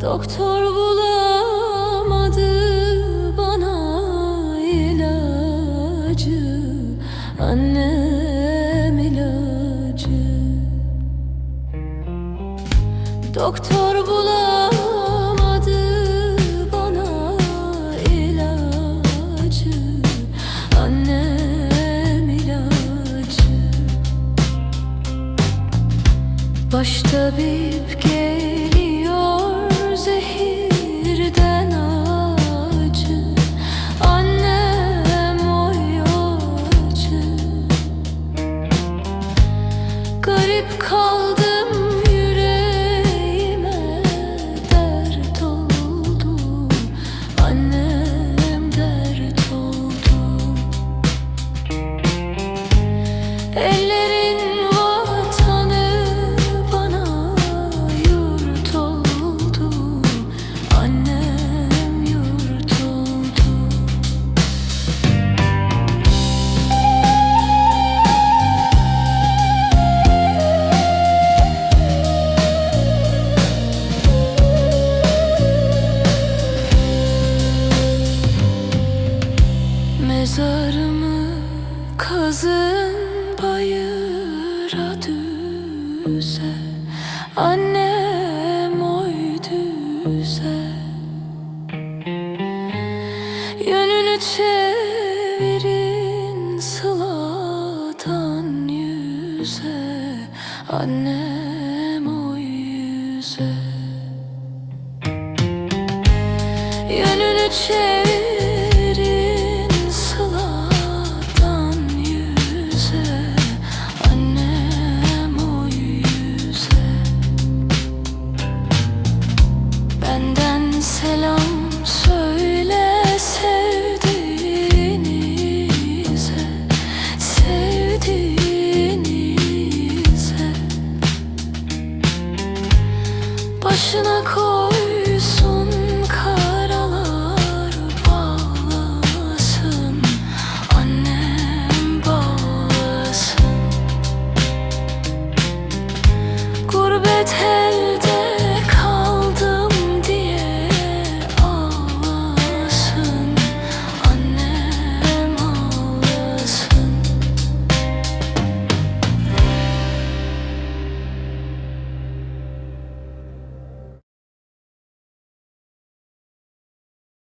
Doktor bulamadı bana ilacı Annem ilacı. Doktor bulamadı bana ilacı Annem ilacı. Başta bir ipke Mezarımı kazın bayıra düze Annem oy düze. Yönünü çevirin sıladan yüze Annem oy yüze. Yönünü çevirin 是那枯